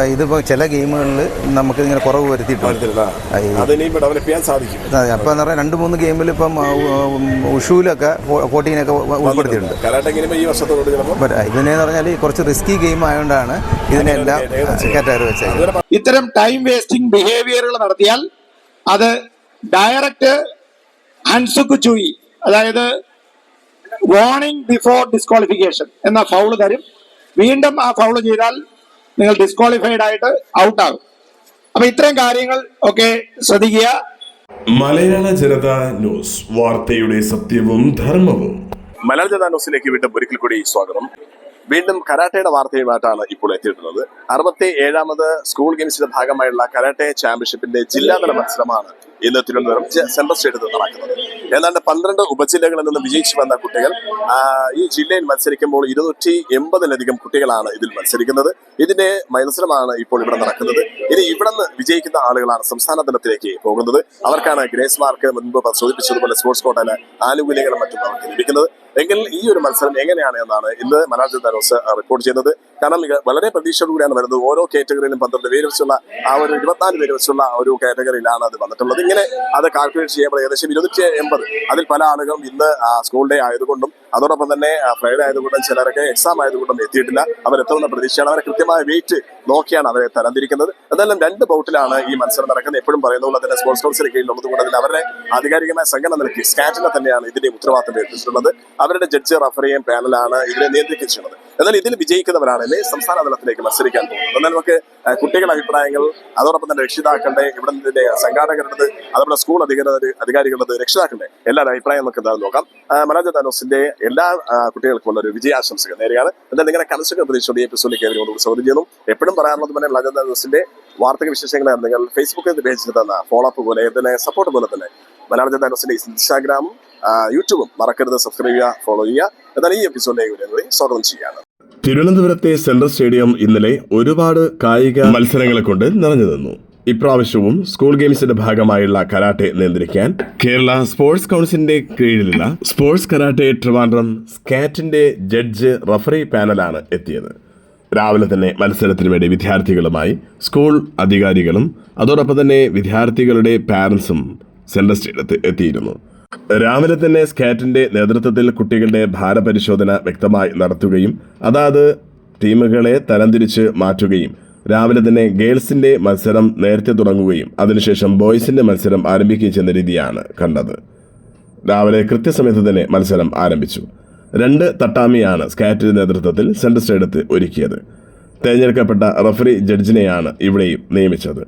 ഇതിപ്പോൾ ചില ഗെയിമുകളിൽ നമുക്ക് ഇങ്ങനെ കുറവ് വരുത്തിയിട്ടുണ്ട്. ഈ- ഡെവലപ്പ് ചെയ്യാൻ സാധിക്കും. അപ്പോൾ എന്ന് പറഞ്ഞാൽ രണ്ട് മൂന്ന് ഗെയിമിൽ ഇപ്പം ഉഷൂലൊക്കെ ഫോർട്ടീനൊക്കെ ഉൾപ്പെടുത്തിയിട്ടുണ്ട്. ഇതിനെന്ന് പറഞ്ഞാൽ കുറച്ച് റിസ്കി ഗെയിം ആയതുകൊണ്ടാണ് ഇതിനെല്ലാം കാറ്റഗറി വെച്ചത് ഇത്തരം ടൈം വേസ്റ്റിംഗ് ബിഹേവിയറുകൾ നടത്തിയാൽ അത് ഡയറക്റ്റ് ഹൻസുക്ക് ചൂയി. അതായത് വാർണിംഗ് ബിഫോർ ഡിസ്ക്വാളിഫിക്കേഷൻ എന്ന ഫൗൾ തരും. വീണ്ടും ആ ഫൗൾ ചെയ്താൽ നിങ്ങൾ ഡിസ്ക്വാളിഫൈഡ് ആയിട്ട് ഔട്ട് ആകും. അപ്പൊ ഇത്രയും കാര്യങ്ങൾ ഒക്കെ ശ്രദ്ധിക്കുക. മലയാള ജനത ന്യൂസ് വാർത്തയുടെ സത്യവും ധർമ്മവും. മലയാള ജനതാ ന്യൂസിലേക്ക് വീണ്ടും ഒരിക്കൽ കൂടി സ്വാഗതം. വീണ്ടും കരാട്ടയുടെ വാർത്തയുമായിട്ടാണ് ഇപ്പോൾ എത്തിയിട്ടുള്ളത്. അറുപത്തി ഏഴാമത് സ്കൂൾ ഗെയിംസിന്റെ ഭാഗമായുള്ള കരാട്ടെ ചാമ്പ്യൻഷിപ്പിന്റെ ജില്ലാതല മത്സരമാണ് ഇന്ന് തിരുവനന്തപുരം സെൻട്രൽ സ്റ്റേഡിയത്തിൽ നടക്കുന്നത്. ഏതാണ്ട് പന്ത്രണ്ട് ഉപജില്ലകളിൽ നിന്ന് വിജയിച്ചു വന്ന കുട്ടികൾ ഈ ജില്ലയിൽ മത്സരിക്കുമ്പോൾ ഇരുന്നൂറ്റി എൺപതിലധികം കുട്ടികളാണ് ഇതിൽ മത്സരിക്കുന്നത്. ഇതിന്റെ മത്സരമാണ് ഇപ്പോൾ ഇവിടെ നടക്കുന്നത്. ഇനി ഇവിടെ നിന്ന് വിജയിക്കുന്ന ആളുകളാണ് സംസ്ഥാന തലത്തിലേക്ക് പോകുന്നത്. അവർക്കാണ് ഗ്രേസ് മാർക്ക് മുൻപ് സൂചിപ്പിച്ചതുപോലെ സ്പോർട്സ് കോട്ടയിലെ ആനുകൂല്യങ്ങളും മറ്റും അവർക്ക് ലഭിക്കുന്നത്. എങ്കിൽ ഈ ഒരു മത്സരം എങ്ങനെയാണ് എന്നാണ് ഇന്ന് മനോജ് ന്യൂസ് റിപ്പോർട്ട് ചെയ്യുന്നത്. കാരണം വളരെ പ്രതീക്ഷയോടുകൂടിയാണ് വരുന്നത്. ഓരോ കാറ്റഗറിയിലും പന്ത്രണ്ട് പേര് വെച്ചുള്ള ആ ഒരു ഇരുപത്തിനാല് പേര് വെച്ചുള്ള ഒരു കാറ്റഗറിയിലാണ് അത് വന്നിട്ടുള്ളത്. ഇങ്ങനെ അത് കാൽക്കുലേറ്റ് ചെയ്യുമ്പോൾ ഏകദേശം ഇരുന്നൂറ്റി എൺപത് അതിൽ പല ആളുകളും ഇന്ന് സ്കൂൾ ഡേ ആയതുകൊണ്ടും അതോടൊപ്പം തന്നെ ഫ്രൈഡേ ആയതുകൊണ്ടും ചിലരൊക്കെ എക്സാം ആയതുകൊണ്ടും എത്തിയിട്ടില്ല. അവരെത്തുന്ന പ്രതീക്ഷയാണ്. അവരെ കൃത്യമായ വെയിറ്റ് നോക്കിയാണ് അവരെ തരംതിരിക്കുന്നത്. എന്തായാലും രണ്ട് ബൗട്ടിലാണ് ഈ മത്സരം നടക്കുന്നത്. എപ്പോഴും പറയുന്ന പോലെ തന്നെ സ്പോർട്സ് കൗൺസിൽ കീഴിലുള്ളത് കൊണ്ട് തന്നെ അവരുടെ ആധികാരികമായ സംഘടന നൽകി സ്കാറ്റിനെ തന്നെയാണ് ഇതിന്റെ ഉത്തരവാദിത്തം ഏൽപ്പിച്ചിട്ടുള്ളത് അവരുടെ ജഡ്ജ് റഫറിയും പാനലാണ് ഇതിനെ നിയന്ത്രിക്കുന്നത് എന്നാൽ ഇതിൽ വിജയിക്കുന്നവരാണ് സംസ്ഥാന തലത്തിലേക്ക് മത്സരിക്കാൻ പോകുന്നത്. എന്നാൽ നമുക്ക് കുട്ടികളുടെ അഭിപ്രായങ്ങൾ അതോടൊപ്പം തന്നെ രക്ഷിതാക്കളുടെ ഇവിടെ നിന്നെ സംഘാടകരുടെ അതോടൊപ്പം സ്കൂൾ അധികൃതർ അധികാരികളുടെ രക്ഷിതാക്കളുടെ എല്ലാവരുടെ അഭിപ്രായം നമുക്ക് എന്തായാലും നോക്കാം. മനോജ് താനോസിന്റെ എല്ലാ ആ, കുട്ടികൾക്കും ഉള്ള ഒരു വിജയാശംസകൾ നേരെയാണ് എന്നാൽ നിങ്ങളുടെ കലശക പ്രതീക്ഷിച്ചുകൊണ്ട് ഈ എപ്പിസോഡിലേക്ക് അവരോട് സ്വാഗതം ചെയ്യുന്നു. എപ്പോഴും പറയാനുള്ളത് പോലെ ലജന്ത താനോസിന്റെ വാർത്തക വിശേഷങ്ങൾ നിങ്ങൾ ഫേസ്ബുക്കിൽ പേജിൽ തന്ന ഫോളോ അപ്പ് പോലെ തന്നെ സപ്പോർട്ട് പോലെ തന്നെ മലയാള ജനതാ ന്യൂസിന്റെ ഇൻസ്റ്റാഗ്രാമും യൂട്യൂബും മറക്കരുത്. സബ്സ്ക്രൈബ് ചെയ്യുക ഫോളോ ചെയ്യുക. എന്നാൽ ഈ എപ്പിസോഡിലേക്ക് സ്വാഗതം ചെയ്യാണ് തിരുവനന്തപുരത്തെ സെൻട്രൽ സ്റ്റേഡിയം ഇന്നലെ ഒരുപാട് കായിക മത്സരങ്ങളെ കൊണ്ട് നിറഞ്ഞു നിന്നു. ഇപ്രാവശ്യവും സ്കൂൾ ഗെയിംസിന്റെ ഭാഗമായുള്ള കരാട്ടെ നിയന്ത്രിക്കാൻ കേരള സ്പോർട്സ് കൗൺസിലിന്റെ കീഴിലുള്ള സ്പോർട്സ് കരാട്ടെ ട്രിവാൻഡ്രം സ്കാറ്റിന്റെ ജഡ്ജ് റഫറി പാനലാണ് എത്തിയത്. രാവിലെ തന്നെ മത്സരത്തിന് വേണ്ടി വിദ്യാർത്ഥികളുമായി സ്കൂൾ അധികാരികളും അതോടൊപ്പം തന്നെ വിദ്യാർത്ഥികളുടെ പാരൻസും സെൻട്രൽ സ്റ്റേഡിയത്തിൽ എത്തിയിരുന്നു. രാവിലെ തന്നെ സ്കാറ്റിന്റെ നേതൃത്വത്തിൽ കുട്ടികളുടെ ഭാരപരിശോധന വ്യക്തമായി നടത്തുകയും അതാത് ടീമുകളെ തരംതിരിച്ച് മാറ്റുകയും രാവിലെ തന്നെ ഗേൾസിന്റെ മത്സരം നേരത്തെ തുടങ്ങുകയും അതിനുശേഷം ബോയ്സിന്റെ മത്സരം ആരംഭിക്കുകയും ചെയ്യുന്ന രീതിയാണ് കണ്ടത്. രാവിലെ കൃത്യസമയത്ത് തന്നെ മത്സരം ആരംഭിച്ചു. രണ്ട് തട്ടാമിയാണ് സ്കാറ്റിന്റെ നേതൃത്വത്തിൽ സെന്റർ സ്റ്റേഡത്ത് ഒരുക്കിയത്. തിരഞ്ഞെടുക്കപ്പെട്ട റഫറി ജഡ്ജിനെയാണ് ഇവിടെയും നിയമിച്ചത്.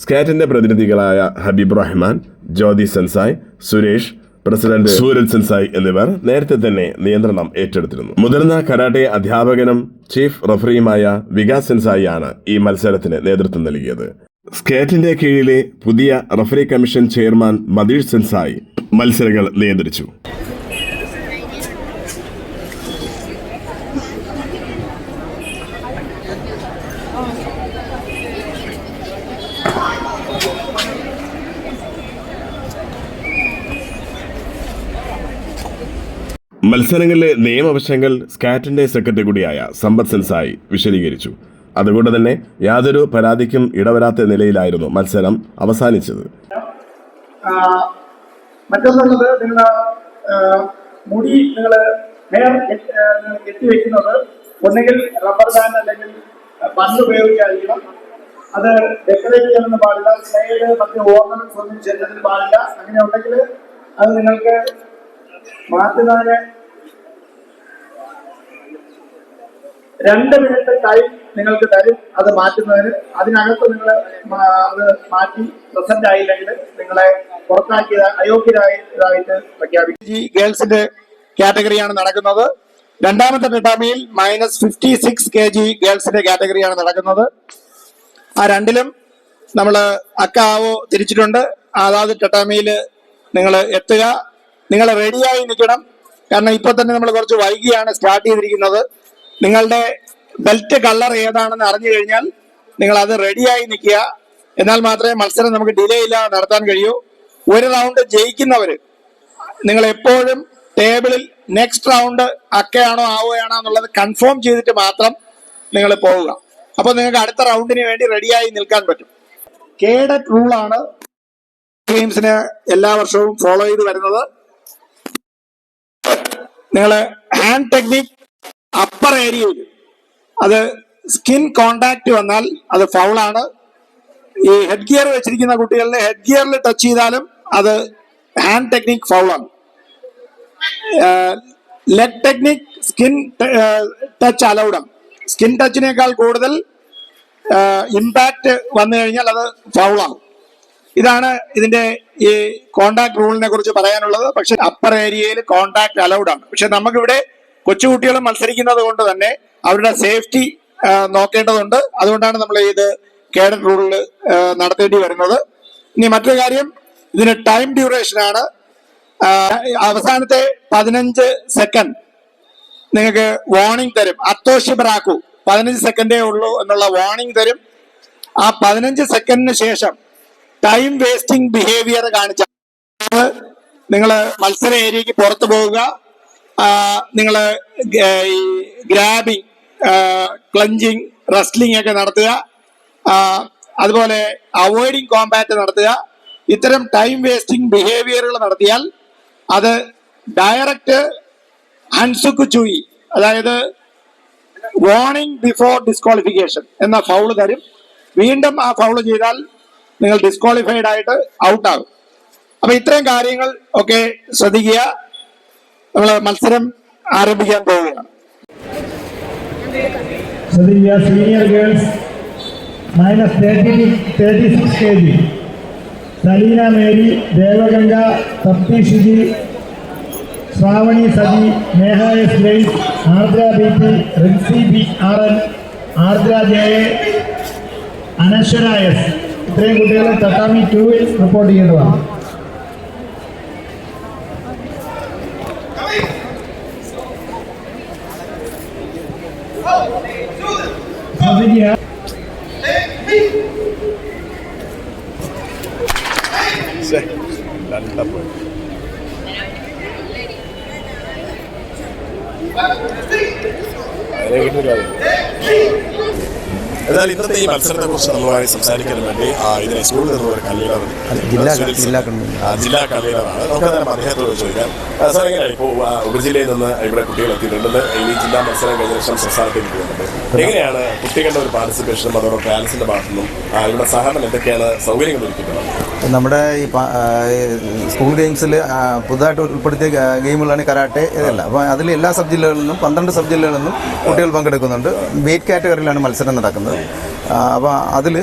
സ്കാറ്റിന്റെ പ്രതിനിധികളായ Habeeb Rahman Jyothi sensei Suresh president Sooraj sensei എന്നിവർ നേരത്തെ തന്നെ നിയന്ത്രണം ഏറ്റെടുത്തിരുന്നു. മുതിർന്ന കരാട്ടെ അധ്യാപകനും ചീഫ് റഫറിയുമായ വികാസ് സെൻസായി ആണ് ഈ മത്സരത്തിന് നേതൃത്വം നൽകിയത്. സ്കേറ്റിന്റെ കീഴിലെ പുതിയ referee commission chairman Mathish sensei മത്സരങ്ങൾ നിയന്ത്രിച്ചു. മത്സരങ്ങളിലെ നിയമവശങ്ങൾ സ്കാറ്റിന്റെ സെക്രട്ടറി കൂടിയായ സമ്പത്ത് സെൻസായി വിശദീകരിച്ചു. അതുകൊണ്ട് തന്നെ യാതൊരു പരാതിക്കും ഇടവരാത്ത നിലയിലായിരുന്നു മത്സരം അവസാനിച്ചത്. മറ്റൊന്നുള്ളത് മുടി നിങ്ങൾ ഹെയർ ഒന്നുകിൽ റബ്ബർ ബാൻഡ് അല്ലെങ്കിൽ ബണ്ട് ഉപയോഗിച്ചായിരിക്കണം അത് ഡെക്കറേറ്റ് ചെയ്യാനൊന്നും പാടില്ല. സൈഡ് മറ്റ് ഓർണമെന്റ്സ് ഒന്നും ചെയ്യുന്നതിന് പാടില്ല. അങ്ങനെ ഉണ്ടെങ്കിൽ അത് നിങ്ങൾക്ക് മാറ്റുന്നതിന് രണ്ട് മിനിറ്റ് ടൈം നിങ്ങൾക്ക് തരും അത് മാറ്റുന്നതിന്. അതിനകത്ത് നിങ്ങൾ അത് മാറ്റി പ്രസന്റ് ആയില്ലെങ്കിൽ നിങ്ങളെ പുറത്താക്കിയത് അയോഗ്യരായതായിട്ട് പ്രഖ്യാപിക്കും. ഗേൾസിന്റെ കാറ്റഗറിയാണ് നടക്കുന്നത്. രണ്ടാമത്തെ ടെട്ടാമിയിൽ minus fifty six K G ഗേൾസിന്റെ കാറ്റഗറിയാണ് നടക്കുന്നത്. ആ രണ്ടിലും നമ്മൾ അക്കാവോ തിരിച്ചിട്ടുണ്ട്. അതാത് ടെട്ടാമിയിൽ നിങ്ങൾ എത്തുക. നിങ്ങൾ റെഡിയായി നിൽക്കണം. കാരണം ഇപ്പൊ തന്നെ നമ്മൾ കുറച്ച് വൈകിയാണ് സ്റ്റാർട്ട് ചെയ്തിരിക്കുന്നത്. നിങ്ങളുടെ ബെൽറ്റ് കളർ ഏതാണെന്ന് അറിഞ്ഞു കഴിഞ്ഞാൽ നിങ്ങൾ അത് റെഡിയായി നിൽക്കുക. എന്നാൽ മാത്രമേ മത്സരം നമുക്ക് ഡിലേ ഇല്ലാതെ നടത്താൻ കഴിയൂ. ഒരു റൗണ്ട് ജയിക്കുന്നവർ നിങ്ങൾ എപ്പോഴും ടേബിളിൽ നെക്സ്റ്റ് റൗണ്ട് അക്കയാണോ ആവുകയാണോ എന്നുള്ളത് കൺഫേം ചെയ്തിട്ട് മാത്രം നിങ്ങൾ പോവുക. അപ്പൊ നിങ്ങൾക്ക് അടുത്ത റൗണ്ടിന് വേണ്ടി റെഡിയായി നിൽക്കാൻ പറ്റും. കേഡറ്റ് റൂളാണ് ഗെയിംസിന് എല്ലാ വർഷവും ഫോളോ ചെയ്ത് വരുന്നത്. നിങ്ങൾ ഹാൻഡ് ടെക്നിക് അപ്പർ ഏരിയയിൽ അത് സ്കിൻ കോണ്ടാക്ട് വന്നാൽ അത് ഫൗളാണ് ഈ ഹെഡ് ഗിയർ വെച്ചിരിക്കുന്ന കുട്ടികളുടെ ഹെഡ് ഗിയറിൽ ടച്ച് ചെയ്താലും അത് ഹാൻഡ് ടെക്നിക് ഫൗളാണ് ലെഗ് ടെക്നിക് സ്കിൻ ടച്ച് അലൗഡാണ് സ്കിൻ ടച്ചിനേക്കാൾ കൂടുതൽ ഇമ്പാക്ട് വന്നു കഴിഞ്ഞാൽ അത് ഫൗളാണ് ഇതാണ് ഇതിന്റെ ഈ കോണ്ടാക്ട് റൂളിനെ കുറിച്ച് പറയാനുള്ളത്. പക്ഷെ അപ്പർ ഏരിയയിൽ കോണ്ടാക്ട് അലൗഡ് ആണ്. പക്ഷെ നമുക്കിവിടെ കൊച്ചുകുട്ടികൾ മത്സരിക്കുന്നത് കൊണ്ട് തന്നെ അവരുടെ സേഫ്റ്റി നോക്കേണ്ടതുണ്ട്. അതുകൊണ്ടാണ് നമ്മൾ ഇത് കേഡറ്റ് റൂളിൽ നടത്തേണ്ടി വരുന്നത്. ഇനി മറ്റൊരു കാര്യം ഇതിന് ടൈം ഡ്യൂറേഷൻ ആണ്. അവസാനത്തെ പതിനഞ്ച് സെക്കൻഡ് നിങ്ങൾക്ക് വാർണിംഗ് തരും. അത്തോഷിബറാക്കു. പതിനഞ്ച് സെക്കൻഡേ ഉള്ളൂ എന്നുള്ള വാർണിംഗ് തരും. ആ പതിനഞ്ച് സെക്കൻഡിന് ശേഷം ടൈം വേസ്റ്റിംഗ് ബിഹേവിയർ കാണിച്ച നിങ്ങൾ മത്സര ഏരിയക്ക് പുറത്തു പോവുക. നിങ്ങൾ ഈ ഗ്രാബിങ് ക്ലഞ്ചിങ് റെസ്ലിംഗ് ഒക്കെ നടത്തുക. അതുപോലെ അവോയ്ഡിങ് കോമ്പാറ്റ് നടത്തുക. ഇത്തരം ടൈം വേസ്റ്റിംഗ് ബിഹേവിയറുകൾ നടത്തിയാൽ അത് ഡയറക്റ്റ് ഹൻസുക്ക് ചൂയി. അതായത് വാണിംഗ് ബിഫോർ ഡിസ്ക്വാളിഫിക്കേഷൻ എന്ന ഫൗൾ തരും. വീണ്ടും ആ ഫൗൾ ചെയ്താൽ നിങ്ങൾ ഡിസ്ക്വാളിഫൈഡ് ആയിട്ട് ഔട്ടാകും അപ്പൊ ഇത്രയും കാര്യങ്ങൾ ഒക്കെ ശ്രദ്ധിക്കുക. നമ്മൾ മത്സരം ആരംഭിക്കാൻ പോവുകയാണ്. Senior girls minus thirty thirty six K G Saleena Mary Devaganga Tapti Shiji Sravani Sathi Neha S lies Ardra B P Rincy B R N Ardra J A Anaswara S. ഇത്രയും കുട്ടികൾ തട്ടാമി ടൂവിൽ റിപ്പോർട്ട് ചെയ്യേണ്ടതാണ് Thôi bây giờ Xe, đánh tập rồi Đấy, đây cái thứ rồi എന്നാൽ ഇന്നത്തെ ഈ മത്സരത്തെ കുറിച്ച് നമ്മളുമായി സംസാരിക്കാൻ വേണ്ടി ഇതിനെ സ്കൂളിൽ നിന്നുള്ള ഒരു കൺവീനർ ജില്ലാ- ജില്ലാ കൺവീനറാണ് നമുക്ക് തന്നെ അദ്ദേഹത്തോട് ചോദിക്കാം. സാർ എങ്ങനെയാണ് ഇപ്പോൾ ഉപജില്ലയിൽ നിന്ന് ഇവിടെ കുട്ടികൾ എത്തിയിട്ടുണ്ട്. ഇനി ജില്ലാ മത്സരം കഴിഞ്ഞ ശേഷം സംസ്ഥാനത്തേക്ക് പോകുന്നുണ്ട്. എങ്ങനെയാണ് കുട്ടികളുടെ ഒരു പാർട്ടിസിപ്പേഷനും അതോടൊപ്പം പാരൻസിന്റെ ഭാഗത്തുനിന്നും ഇവിടെ സഹകരണം എന്തൊക്കെയാണ് സൗകര്യങ്ങൾ ഒരുക്കിയിട്ടുള്ളത്? നമ്മുടെ ഈ സ്കൂൾ ഗെയിംസിൽ പുതുതായിട്ട് ഉൾപ്പെടുത്തിയ ഗെയിമുകളാണ് കരാട്ടെ ഇതെല്ലാം. അപ്പോൾ അതിൽ എല്ലാ സബ് ജില്ലകളിൽ നിന്നും പന്ത്രണ്ട് സബ് ജില്ലകളിൽ നിന്നും കുട്ടികൾ പങ്കെടുക്കുന്നുണ്ട്. വെയിറ്റ് കാറ്റഗറിയിലാണ് മത്സരം നടക്കുന്നത്. അപ്പോൾ അതിൽ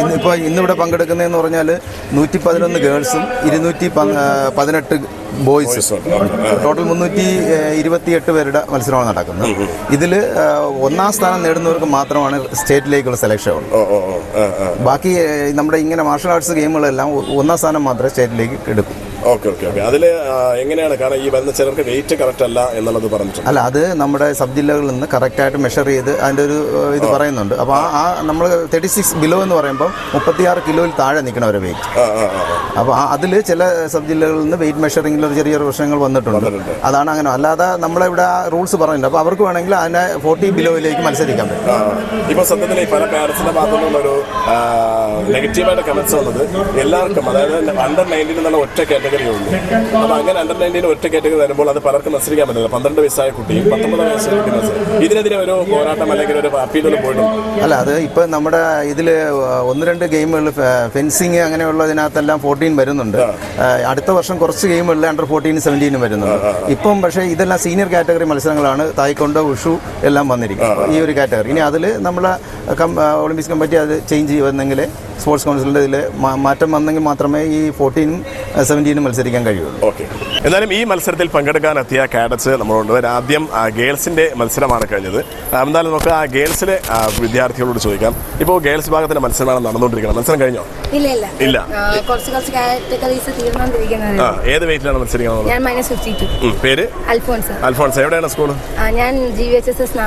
ഇന്നിപ്പോൾ ഇന്നിവിടെ പങ്കെടുക്കുന്നതെന്ന് പറഞ്ഞാൽ നൂറ്റി പതിനൊന്ന് ഗേൾസും ഇരുന്നൂറ്റി പതിനെട്ട് ബോയ്സും. ടോട്ടൽ മുന്നൂറ്റി ഇരുപത്തിയെട്ട് പേരുടെ മത്സരമാണ് നടക്കുന്നത്. ഇതിൽ ഒന്നാം സ്ഥാനം നേടുന്നവർക്ക് മാത്രമാണ് സ്റ്റേറ്റിലേക്കുള്ള സെലക്ഷൻ ഉള്ളൂ. ബാക്കി നമ്മുടെ ഇങ്ങനെ മാർഷൽ ആർട്സ് ഗെയിമുകളെല്ലാം ഒന്നാം സ്ഥാനം മാത്രമേ സ്റ്റേറ്റിലേക്ക് എടുക്കൂ. Okay okay okay. അതിൽ എങ്ങനെയാണ്? കാരണം ഈ വരുന്ന ചിലർക്ക് വെയിറ്റ് കറക്റ്റ് അല്ല എന്നുള്ളത് പറഞ്ഞിട്ടുണ്ട്. അല്ല അത് നമ്മുടെ സബ് ജില്ലകളിൽ നിന്ന് കറക്റ്റായിട്ട് മെഷർ ചെയ്ത് അതിന്റെ ഒരു ഇത് പറയുന്നുണ്ട്. അപ്പോൾ ആ ആ നമ്മൾ തേർട്ടി സിക്സ് ബിലോ എന്ന് പറയുമ്പോൾ മുപ്പത്തിയാറ് കിലോയിൽ താഴെ നിൽക്കണ ഒരു വെയിറ്റ് അപ്പോൾ അതിൽ ചില സബ് ജില്ലകളിൽ നിന്ന് വെയിറ്റ് മെഷറിങ്ങിൽ ഒരു ചെറിയ പ്രശ്നങ്ങൾ വന്നിട്ടുണ്ട്. അതാണ് അങ്ങനെ. അല്ലാതെ നമ്മളിവിടെ റൂൾസ് പറയുന്നുണ്ട്. അപ്പോൾ അവർക്ക് വേണമെങ്കിൽ അതിനെ ഫോർട്ടി ബിലോയിലേക്ക് മത്സരിക്കാൻ പറ്റും ആ, സത്യത്തിൽ ഈ പല പാരന്റ്സിന്റെ ഭാഗത്തുനിന്നുള്ളൊരു നെഗറ്റീവായിട്ട് കമൻസ് വന്നത് എല്ലാവർക്കും അതായത് അണ്ടർ നയന്റീൻ എന്നുള്ള ഒറ്റ കാറ്റഗറി ഉള്ളൂ അപ്പൊ അങ്ങനെ അണ്ടർ നയന്റീൻ ഒറ്റ കാറ്റഗറി വരുമ്പോൾ അത് പലർക്കും മത്സരിക്കാൻ പറ്റില്ല. പന്ത്രണ്ട് വയസ്സായ കുട്ടിയും പത്തൊമ്പത് വയസ്സായ കുട്ടി മത്സരം ഇതിനെതിരെ ഒരു പോരാട്ടം അല്ലെങ്കിൽ ഒരു അപ്പീലൊന്നും പോയിട്ടുണ്ട്? അല്ല അത് ഇപ്പം നമ്മുടെ ഇതിൽ ഒന്ന് രണ്ട് ഗെയിമുകൾ ഫെൻസിങ് അങ്ങനെയുള്ളതിനകത്തെല്ലാം ഫോർട്ടീൻ വരുന്നുണ്ട്. അടുത്ത വർഷം കുറച്ച് ഗെയിമുകളിൽ അണ്ടർ ഫോർട്ടീനും സെവന്റീനും വരുന്നുണ്ട്. ഇപ്പം പക്ഷേ ഇതെല്ലാം സീനിയർ കാറ്റഗറി മത്സരങ്ങളാണ്. തായ്ക്കൊണ്ടോ ഉഷു എല്ലാം വന്നിരിക്കുന്നത്. ഈ ഒരു കാറ്റഗറി ഇനി അതിൽ നമ്മളെ ഒളിമ്പിക്സ് കമ്മിറ്റി അത് ചേഞ്ച് ചെയ്യുമെന്നെങ്കിൽ സ്പോർട്സ് കൗൺസിലിന്റെ ഇതിൽ മാറ്റം വന്നെങ്കിൽ മാത്രമേ ഈ ഫോർട്ടീനും സെവന്റീനും മത്സരിക്കാൻ കഴിയുള്ളൂ. ഓക്കെ. എന്നാലും ഈ മത്സരത്തിൽ പങ്കെടുക്കാൻ എത്തിയ കാഡറ്റ്സ് നമ്മളുണ്ട്. ആദ്യം ഗേൾസിന്റെ ഗേൾസിന്റെ മത്സരമാണ് കഴിഞ്ഞത്. എന്നാലും നമുക്ക് ആ ഗേൾസിലെ വിദ്യാർത്ഥികളോട് ചോദിക്കാം. ഇപ്പോൾ ഗേൾസ് ഭാഗത്തിന്റെ മത്സരമാണ് നടന്നുകൊണ്ടിരിക്കുന്നത്. മത്സരം കഴിഞ്ഞോ? ഇല്ല ഇല്ല. ഇല്ല. കുറച്ച് കുറച്ച് കാറ്റഗറീസ് തീർന്നുകൊണ്ടിരിക്കുന്നത് ഏത് വെയിറ്റിലാണ് മത്സരിക്കുന്നത്? ഞാൻ മൈനസ് ഫിഫ്റ്റി ടു പേര്? അൽഫോൺസ്. അൽഫോൺസ്. എവിടെയാണ് സ്കൂൾ ഞാൻ ജി എച്ച് എസ് എസ്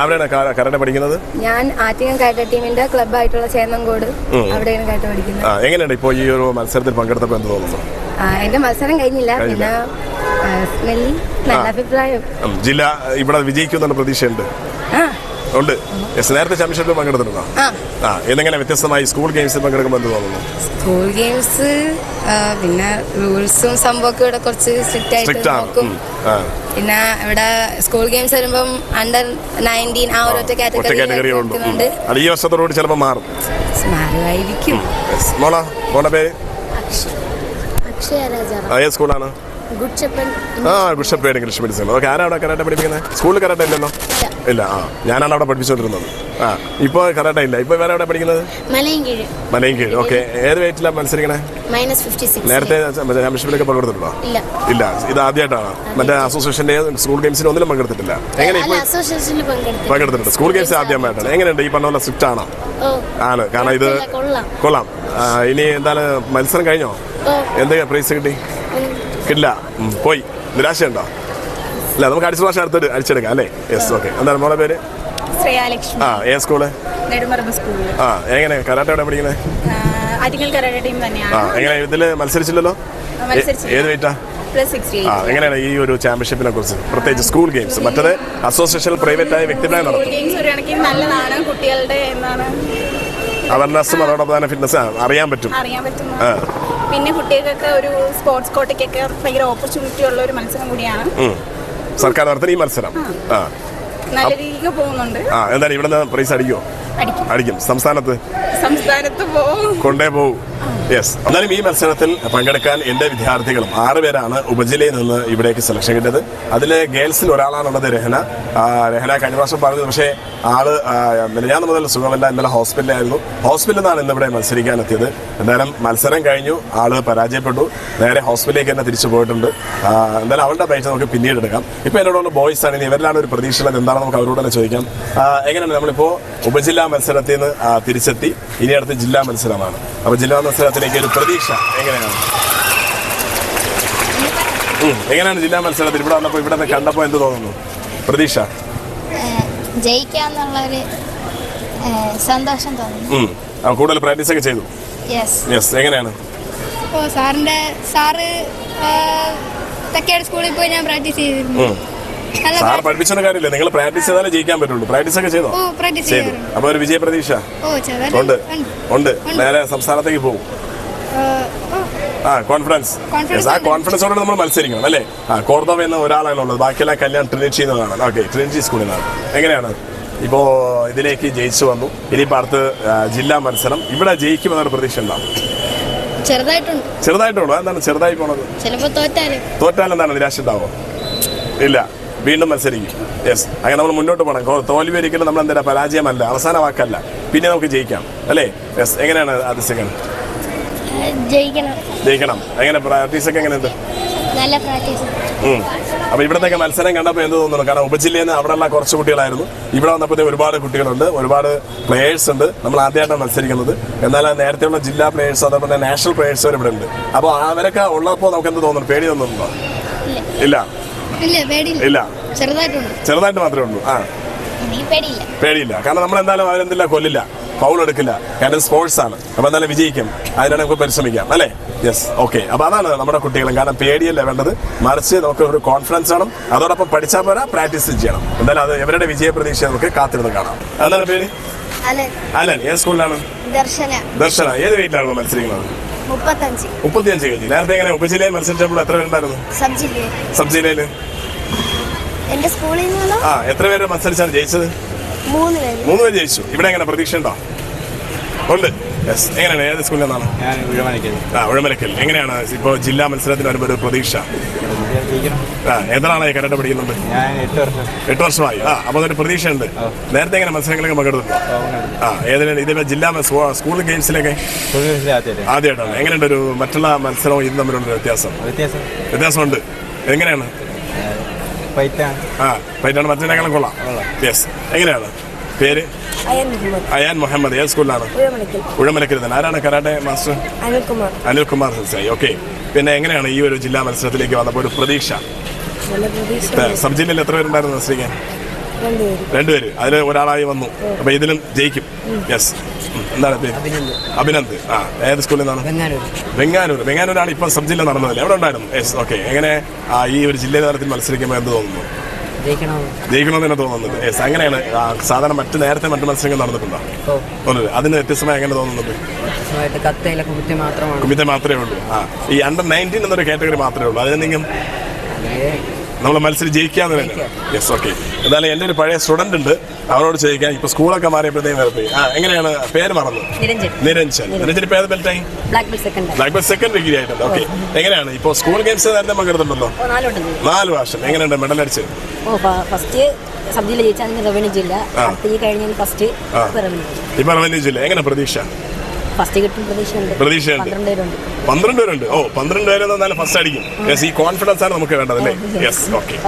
എവിടെയാണ് കരട് പഠിക്കുന്നത്? ഞാൻ ആറ്റിങ്ങൽ കാറ്റ ടീമിന്റെ ക്ലബ്ബായിട്ടുള്ള ചേന്നങ്കോട്. അവിടെയാണ് പഠിക്കുന്നത്. ആ എങ്ങനെയുണ്ട് ഇപ്പോൾ ഈ ഒരു മത്സരത്തിൽ പങ്കെടുത്തപ്പോൾ എന്ത് തോന്നുന്നു? എന്റെ മത്സരം കഴിഞ്ഞില്ല. പിന്നെ സ്മെല്ലി നല്ല അഭിപ്രായം. ജില്ല ഇവിടെ വിജയിക്കുമെന്നുള്ള പ്രതീക്ഷയുണ്ട്. ഉണ്ട്. യെസ് നേരത്തെ ചാമ്പ്യൻഷിപ്പിൽ പങ്കെടുത്തിരുന്നോ ആ. എന്തെങ്കിലും വ്യത്യസ്തമായി സ്കൂൾ ഗെയിംസിൽ പങ്കെടുക്കുമ്പോൾ എന്ത് തോന്നുന്നു? സ്കൂൾ ഗെയിംസ് പിന്നെ റൂൾസും സംഭവമൊക്കെ ഇവിടെ കുറച്ച് സ്ട്രിക്റ്റ് ആയിട്ട് നോക്കും. പിന്നെ ഇവിടെ സ്കൂൾ ഗെയിംസ് വരുമ്പം അണ്ടർ നയന്റീൻ ആ ഒരു ഒറ്റ കാറ്റഗറി ഉണ്ട് അത് ഈ വർഷത്തോടുകൂടി ചിലപ്പോൾ മാറും. മാറുമായിരിക്കും. മോള മോളുടെ പേര്? അക്ഷയ സ്കൂളാണ് ആ ഗുഷപ്പേട് ഇംഗ്ലീഷ് മീഡിയം ഓക്കെ ആരാണ് അവിടെ കരാട്ടെ പഠിപ്പിക്കുന്നത് സ്കൂളിൽ കരാട്ടെ ഇല്ലല്ലോ? ഇല്ല ആ ഞാനാണ് അവിടെ പഠിപ്പിച്ചുകൊണ്ടിരുന്നത്. ആ ഇപ്പോൾ കരാട്ടെ ഇല്ല. ഇപ്പോൾ വേറെ എവിടെ പഠിക്കുന്നത്? മലയും കീഴ് മലയും കീഴ് ഓക്കെ. ഏത് വെയിറ്റിലാണ് മത്സരിക്കണേ? നേരത്തെ ചാമ്പ്യൻഷിപ്പിലൊക്കെ പങ്കെടുത്തിട്ടുണ്ടോ? ഇല്ല. ഇത് ആദ്യമായിട്ടാണ് മറ്റേ അസോസിയേഷന്റെ സ്കൂൾ ഗെയിംസിന് ഒന്നിലും പങ്കെടുത്തിട്ടില്ല. എങ്ങനെ പങ്കെടുത്തിട്ടുണ്ട്. സ്കൂൾ ഗെയിംസ് ആദ്യമായിട്ടാണ്. എങ്ങനെയുണ്ട്? ഈ പറഞ്ഞ പോലെ സ്ട്രിക്റ്റ് ആണോ? ആണ്. കാരണം ഇത് കൊള്ളാം. ഇനി എന്തായാലും മത്സരം കഴിഞ്ഞോ? എന്തൊക്കെയാ പ്രൈസ് കിട്ടി. കിട്ടില്ല പോയി. നിരാശയുണ്ടോ അല്ല നമുക്ക് അടുത്ത പ്രാവശ്യം അടുത്തൊരു അടിച്ചെടുക്കാം അല്ലേ? യെസ് ഓക്കെ എന്താണ് മോളെ പേര്? ആ ഏ സ്കൂൾ ആ എങ്ങനെ? കരാട്ടെ എവിടെ പഠിക്കുന്നത്? ആ എങ്ങനെ? ഇതിൽ മത്സരിച്ചില്ലല്ലോ? ഏത് വെയിറ്റാ ആ? എങ്ങനെയാണ് ഈ ഒരു ചാമ്പ്യൻഷിപ്പിനെ കുറിച്ച്? പ്രത്യേകിച്ച് സ്കൂൾ ഗെയിംസ് മറ്റത് അസോസിയേഷൻ പ്രൈവറ്റ് ആയ വ്യക്തിപരമായി സ്കൂൾ നടത്തും ഗെയിംസ് ഒരു കണക്കിന് നല്ലതാണ് കുട്ടികളുടെ എന്താണ് അവയർനെസ്സും അതോടൊപ്പം തന്നെ ഫിറ്റ്നസ് അറിയാൻ പറ്റും. അറിയാൻ പിന്നെ കുട്ടികൾക്കൊക്കെ ഒരു സ്പോർട്സ് കോട്ടയ്ക്കൊക്കെ ഭയങ്കര ഓപ്പർച്യൂണിറ്റി ഉള്ള ഒരു മത്സരം കൂടിയാണ്. സർക്കാർ നടത്തുന്ന ഈ മത്സരം. ആ. നല്ല രീതിക്ക് പോകുന്നുണ്ട്. ആ എന്തായാലും ഇവിടെ നിന്ന് പ്രൈസ് അടിക്കുമോ അടിക്കും. അടിക്കും. സംസ്ഥാനത്ത്? സംസ്ഥാനത്ത് പോകും കൊണ്ടേ പോകും യെസ് എന്നാലും ഈ മത്സരത്തിൽ പങ്കെടുക്കാൻ എന്റെ വിദ്യാർത്ഥികളും ആറ് പേരാണ് ഉപജില്ലയിൽ നിന്ന് ഇവിടേക്ക് സെലക്ഷൻ കിട്ടിയത്. അതിൽ ഗേൾസിൽ ഒരാളാണുള്ളത് രഹന. രഹന കഴിഞ്ഞ പ്രാവശ്യം പറഞ്ഞത് പക്ഷേ ആൾ ഞാൻ മുതൽ സുഖമല്ല ഇന്നലെ ഹോസ്പിറ്റലായിരുന്നു ഹോസ്പിറ്റലിൽ നിന്നാണ് ഇന്നിവിടെ മത്സരിക്കാൻ എത്തിയത്. എന്തായാലും മത്സരം കഴിഞ്ഞു ആൾ പരാജയപ്പെട്ടു. നേരെ ഹോസ്പിറ്റലിലേക്ക് തന്നെ തിരിച്ചു പോയിട്ടുണ്ട്. എന്തായാലും അവളുടെ പൈസ നമുക്ക് പിന്നീട് എടുക്കാം. ഇപ്പം എന്നോടുള്ള ബോയ്സ് ആണ് ഇനി ഇവരിലാണ് ഒരു പ്രതീക്ഷയുള്ളത് എന്താണെന്ന് നമുക്ക് അവരോട് തന്നെ ചോദിക്കാം. എങ്ങനെയാണ് നമ്മളിപ്പോൾ ഉപജില്ലാ മത്സരത്തിൽ നിന്ന് തിരിച്ചെത്തി. ഇനി അടുത്ത ജില്ലാ മത്സരമാണ്. അപ്പോൾ ജില്ലാ മത്സരത്തിലേക്ക് ഒരു പ്രതീക്ഷ. എങ്ങനെയാണ്? എങ്ങനെയാണ് ജില്ലാ മത്സരത്തിൽ ഇവിടെ വന്നപ്പോൾ ഇവിടെ കണ്ടപ്പോൾ എന്ത് തോന്നുന്നു? പ്രതീക്ഷ? ജയിക്കാന്നുള്ളൊരു ഏഹ്, സന്തോഷം തോന്നുന്നു. കൂടുതൽ പ്രാക്ടീസ് ഒക്കെ ചെയ്തു? യെസ് യെസ് എങ്ങനെയാണ്? ഓ സാറിന്റെ സാറ് തെക്കേട് സ്കൂളിൽ പോയി ഞാൻ പ്രാക്ടീസ് ചെയ്തിരുന്നു. സാർ പഠിപ്പിച്ചൊന്നും കാര്യമില്ല. നിങ്ങൾ പ്രാക്ടീസ് ചെയ്താലേ ജയിക്കാൻ പറ്റുള്ളൂ. പ്രാക്ടീസ് ഒക്കെ ചെയ്തോ. ചെയ്തു അപ്പൊ ഒരു വിജയ പ്രതീക്ഷ ഉണ്ട്. ഉണ്ട്. നേരെ സംസ്ഥാനത്തേക്ക് പോകും ആ കോൺഫിഡൻസ് ആ കോൺഫിഡൻസോടെ നമ്മൾ മത്സരിക്കണം അല്ലേ? ആ കോർദോവ എന്ന ഒരാളാണ് ഉള്ളത് ബാക്കിയെല്ലാം കല്യാൺ ട്രിനിറ്റി എന്നതാണ്. ഓക്കെ ട്രിനിറ്റി സ്കൂളിൽ നിന്നാണ് എങ്ങനെയാണ്? ഇപ്പോ ഇതിലേക്ക് ജയിച്ചു വന്നു. ഇനിയിപ്പോൾ അടുത്ത് ജില്ലാ മത്സരം. ഇവിടെ ജയിക്കുമെന്നൊരു പ്രതീക്ഷ ഉണ്ടാവും ചെറുതായിട്ടുണ്ട്. ചെറുതായിട്ടുള്ളൂ. എന്താണ് ചെറുതായി പോണത്? തോറ്റാൽ എന്താണ് നിരാശ ഉണ്ടാവോ ഇല്ല. വീണ്ടും മത്സരിക്കും. യെസ് അങ്ങനെ നമ്മൾ മുന്നോട്ട് പോകണം. തോൽവി ഒരിക്കലും നമ്മൾ എന്താ പരാജയമല്ല. അവസാന വാക്കല്ല. പിന്നെ നമുക്ക് ജയിക്കാം. അല്ലേ? യെസ് എങ്ങനെയാണ് ആദ്യ സെക്കൻഡ് ജയിക്കണം. ജയിക്കണം. എങ്ങനെ പ്രാക്ടീസ് ഒക്കെ എങ്ങനെയുണ്ട്? നല്ല പ്രാക്ടീസ്. ഉം. അപ്പൊ ഇവിടത്തേക്ക് മത്സരം കണ്ടപ്പോൾ എന്ത് തോന്നുന്നു? കാരണം ഉപജില്ലയിൽ നിന്ന് അവിടെയുള്ള കുറച്ച് കുട്ടികളായിരുന്നു. ഇവിടെ വന്നപ്പോഴത്തെ ഒരുപാട് കുട്ടികളുണ്ട്. ഒരുപാട് പ്ലേയേഴ്സ് ഉണ്ട്. നമ്മൾ ആദ്യമായിട്ടാണ് മത്സരിക്കുന്നത്. എന്നാൽ നേരത്തെയുള്ള ജില്ലാ പ്ലേയേഴ്സ് അതേപോലെ തന്നെ നാഷണൽ പ്ലേയേഴ്സ് ഇവിടെ ഉണ്ട്. അപ്പോൾ അവരൊക്കെ ഉള്ളപ്പോൾ നമുക്ക് എന്ത് തോന്നുന്നു? പേടി തോന്നുന്നുണ്ടോ? ഇല്ല. ഇല്ല ചെറുതായിട്ട് മാത്രമേ ഉള്ളൂ. ആ. പേടിയില്ല. കാരണം നമ്മൾ എന്തായാലും അവരെന്തില്ല കൊല്ലില്ല. ഫൗൾ എടുക്കില്ല. കാരണം സ്പോർട്സ് ആണ്. അപ്പൊ എന്തായാലും വിജയിക്കും. അതിനാണ് നമുക്ക് പരിശ്രമിക്കാം. അല്ലേ? യെസ് ഓക്കെ അപ്പൊ അതാണ് നമ്മുടെ കുട്ടികളും. കാരണം പേടിയല്ല വേണ്ടത്? മറിച്ച് നമുക്ക് ഒരു കോൺഫിഡൻസ് വേണം. അതോടൊപ്പം പഠിച്ചാൽ പോരാ പ്രാക്ടീസ് ചെയ്യണം. എന്തായാലും അത് ഇവരുടെ വിജയ പ്രതീക്ഷ നമുക്ക് കാത്തിരുന്ന് കാണാം. എന്താണ് പേടി? അല്ല അലൻ. ഏത് സ്കൂളിലാണ് ദർശന. ദർശന. ഏത് വെയിറ്റിലാണ് മത്സരിക്കുന്നത്? മുപ്പത്തഞ്ച്. മുപ്പത്തിയഞ്ച് കഴിഞ്ഞു. നേരത്തെ എങ്ങനെ ഉപജില്ലയിൽ മത്സരിച്ചപ്പോൾ എത്ര പേരുണ്ടായിരുന്നു? സബ് ജില്ലയിൽ സബ് ജില്ലയിൽ എന്റെ സ്കൂളിൽ നിന്നുള്ള ആ എത്ര പേര് മത്സരിച്ചാണ് ജയിച്ചത്? മൂന്ന് പേര്. മൂന്ന് പേര് ജയിച്ചു. ഇവിടെ എങ്ങനെ പ്രതീക്ഷ ഉണ്ടോ ഉണ്ട്. യെസ് എങ്ങനെയാണ്? ഏത് സ്കൂളിൽ നിന്നാണ്? ഞാൻ ഉഴമനയ്ക്കൽ ആ ഉഴമലക്കൽ എങ്ങനെയാണ് ഇപ്പോൾ ജില്ലാ മത്സരത്തിന് വരുമ്പോൾ ഒരു പ്രതീക്ഷ? ആ എത്രനാളായി കരാട്ടെ പഠിക്കുന്നുണ്ട്? ഞാൻ എട്ട് വർഷം. എട്ട് വർഷമായി. ആ അപ്പോൾ അതൊരു പ്രതീക്ഷയുണ്ട്. നേരത്തെ എങ്ങനെ മത്സരങ്ങളൊക്കെ പങ്കെടുത്തിട്ടുണ്ടോ? ആ ഏതിലും ഇതേപോലെ ജില്ലാ സ്കൂൾ ഗെയിംസിലൊക്കെ ആദ്യമായിട്ടാണ്. എങ്ങനെയുണ്ട് ഒരു മറ്റുള്ള മത്സരവും ഇതും തമ്മിലുള്ള വ്യത്യാസം? വ്യത്യാസം? വ്യത്യാസമുണ്ട്. എങ്ങനെയാണ്? ആ പൈറ്റാണ്. മറ്റേക്കാളും കൊള്ളാം. യെസ് എങ്ങനെയാണ്? പേര്? അയാൻ മുഹമ്മദ്. ഏത് സ്കൂളിലാണ്? ഉഴമലക്കൽ തന്നെ. ആരാണ് karate master? Anilkumar. Anilkumar sensei okay. പിന്നെ എങ്ങനെയാണ് ഈ ഒരു ജില്ലാ മത്സരത്തിലേക്ക് വന്നപ്പോൾ ഒരു പ്രതീക്ഷ? സബ് ജില്ലയിൽ എത്ര പേരുണ്ടായിരുന്നു മത്സരിക്കാൻ രണ്ടുപേര്. അതിൽ ഒരാളായി വന്നു. അപ്പൊ ഇതിലും ജയിക്കും. യെസ് എന്താണ് പേര്? അഭിനന്ദ്. ആ ഏത് സ്കൂളിൽ നിന്നാണ്? വെങ്ങാനൂർ. വെങ്ങാനൂരാണ് ഇപ്പം സബ് ജില്ല നടന്നത് എവിടെ ഉണ്ടായിരുന്നു? യെസ് ഓക്കെ എങ്ങനെ ആ, ഈ ഒരു ജില്ലയിലെ തലത്തിൽ മത്സരിക്കുമ്പോൾ എന്ത് തോന്നുന്നു? ജയിക്കണമെന്ന്. തന്നെ തോന്നുന്നത് യെസ് അങ്ങനെയാണ്. സാധാരണ മറ്റു നേരത്തെ മറ്റു മത്സരങ്ങൾ നടന്നിട്ടുണ്ടോ? ഒന്നുമില്ല. അതിന് വ്യത്യസ്തമായി എങ്ങനെ തോന്നുന്നുണ്ട്? കുമിത്തെ മാത്രമേ ഉള്ളൂ. ആ ഈ അണ്ടർ നയന്റീൻ എന്നൊരു കാറ്റഗറി മാത്രമേ ഉള്ളൂ. അതിന് നിങ്ങൾ നമ്മൾ മത്സരം ജയിക്കാന്ന് തന്നെ. യെസ് ഓക്കെ എന്നാലും എന്റെ ഒരു പഴയ സ്റ്റുഡന്റ് ഉണ്ട്. അവരോട് ചോദിക്കാൻ ഇപ്പൊ സ്കൂളൊക്കെ മാറിയപ്പോഴത്തേക്കും വരപ്പേ ആ എങ്ങനെയാണ്? പേര് മറന്നു. നിരഞ്ജൻ. നിരഞ്ജൻ. ഏത് ബെൽറ്റായി black belt second black belt second degree ആയിട്ടുണ്ട്. ഓക്കെ എങ്ങനെയാണ്? ഇപ്പോൾ സ്കൂൾ ഗെയിംസ് നേരത്തെ പങ്കെടുത്തിട്ടുണ്ടല്ലോ. നാല് വർഷം എങ്ങനെയുണ്ട്? മെഡൽ അടിച്ച്? ഫസ്റ്റ് സബ് ജില്ല ജയിച്ചാൽ റവന്യൂ ജില്ല ഈ കഴിഞ്ഞ ഫസ്റ്റ് റവന്യൂ ജില്ല എങ്ങനെ പ്രതീക്ഷ? ഫസ്റ്റ് കിട്ടും പ്രതീക്ഷയുണ്ട്. പ്രതീക്ഷയുണ്ട്. പന്ത്രണ്ട് പേരുണ്ട്. പന്ത്രണ്ട് പേരുണ്ട്. ഓ പന്ത്രണ്ട് പേര് എന്നാലും ഫസ്റ്റ് അടിക്കും യെസ് ഈ കോൺഫിഡൻസ് ആണ് നമുക്ക് വേണ്ടത് അല്ലേ? യെസ് ഓക്കെ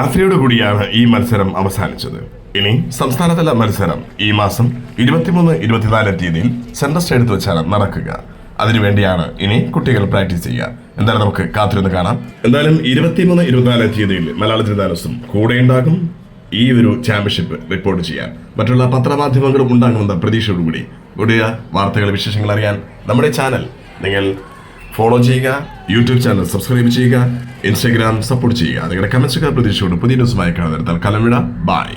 രാത്രിയോട് കൂടിയാണ് ഈ മത്സരം അവസാനിച്ചത്. ഇനി സംസ്ഥാനതല മത്സരം ഈ മാസം ഇരുപത്തിമൂന്ന് ഇരുപത്തിനാല് തീയതിയിൽ സെൻട്രൽ സ്റ്റേഡിയത്തിൽ വെച്ചാണ് നടക്കുക. അതിനുവേണ്ടിയാണ് ഇനി കുട്ടികൾ പ്രാക്ടീസ് ചെയ്യുക. എന്തായാലും നമുക്ക് കാത്തിരുന്ന് കാണാം. എന്തായാലും ഇരുപത്തിമൂന്ന് ഇരുപത്തിനാല് തീയതിയിൽ മലയാള ദിവസം കൂടെ ഉണ്ടാകും. ഈ ഒരു ചാമ്പ്യൻഷിപ്പ് റിപ്പോർട്ട് ചെയ്യാൻ. മറ്റുള്ള പത്രമാധ്യമങ്ങളും ഉണ്ടാകുമെന്ന പ്രതീക്ഷയോടുകൂടി. കൂടിയ വാർത്തകൾ വിശേഷങ്ങൾ അറിയാൻ നമ്മുടെ ചാനൽ നിങ്ങൾ ഫോളോ ചെയ്യുക യൂട്യൂബ് ചാനൽ സബ്സ്ക്രൈബ് ചെയ്യുക ഇൻസ്റ്റാഗ്രാം സപ്പോർട്ട് ചെയ്യുക. നിങ്ങളുടെ കമൻസുകൾ പ്രതീക്ഷയോട് പുതിയ ന്യൂസുമായി കാണാൻ കലമിട ബൈ